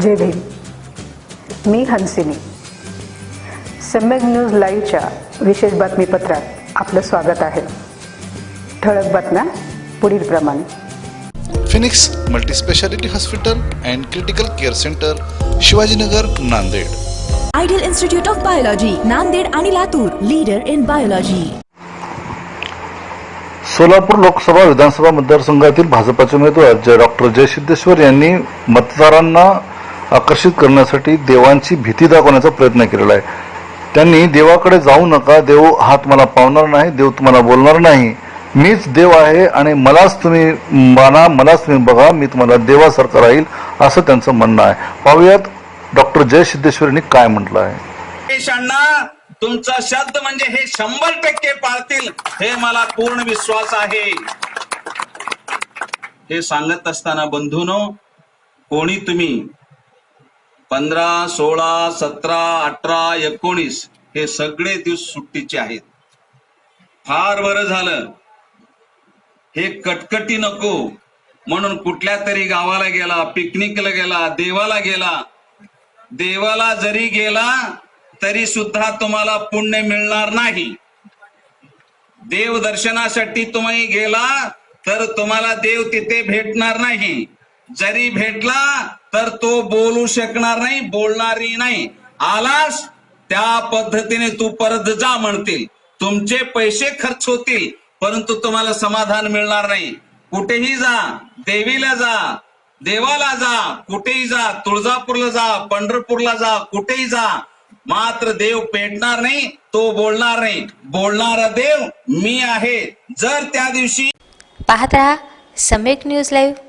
जय भीम मी हंसिनी. सम्यक न्यूज लाईव्हच्या विशेष बातमीपत्रात आपलं स्वागत आहे. ठळक बातम्या पुढील प्रमाणे. Phoenix multispeciality hospital and critical care centre Shivajinagar Nanded. Ideal institute of biology Nanded आणि Latur leader in biology. Solapur Lok Sabha Vidhan Sabha मतदारसंघातील भाजपाचे उमेदवार जय डॉक्टर जयसिद्धेश्वर यांनी मतदारांना आकर्षित करण्यासाठी देवांची भीती दाखवण्याचा प्रयत्न केलेला आहे. त्यांनी देवाकडे जाऊ नका देव हा तुम्हाला पावणार नाही देव तुम्हाला बोलणार नाही. मीच देव आहे आणि मलाच तुम्ही माना मलाच तुम्ही बघा मी तुम्हाला देवासारखं राहील असं त्यांचं म्हणणं आहे. पाहूयात डॉक्टर जय सिद्धेश्वरींनी काय म्हटलं आहे. तुमचा शब्द म्हणजे हे शंभर टक्के पाळतील हे मला पूर्ण विश्वास आहे. हे सांगत असताना बंधूनो कोणी तुम्ही पंधरा सोळा सतरा अठरा एकोणीस हे सगळे दिवस सुट्टीचे आहेत. फार बरं झालं. हे कटकटी नको. म्हणून कुठल्या तरी गावाला गेला पिकनिकला गेला देवाला गेला. देवाला जरी गेला तरी सुद्धा तुम्हाला पुण्य मिळणार नाही. देव दर्शनासाठी तुम्ही गेला तर तुम्हाला देव तिथे भेटणार नाही. जरी भेटला तर तो बोलू शकणार नाही बोलणारही नाही. आलास त्या पद्धतीने तू परत जा म्हणतील. तुमचे पैसे खर्च होतील परंतु तुम्हाला समाधान मिळणार नाही. कुठेही जा देवीला जा देवाला जा कुठेही जा तुळजापूरला जा पंढरपूरला जा कुठेही जा. मात्र देव पेटणार नाही तो बोलणार नाही. बोलणारा देव मी आहे. जर त्या दिवशी पाहत राहा सम्यक न्यूज लाईव्ह.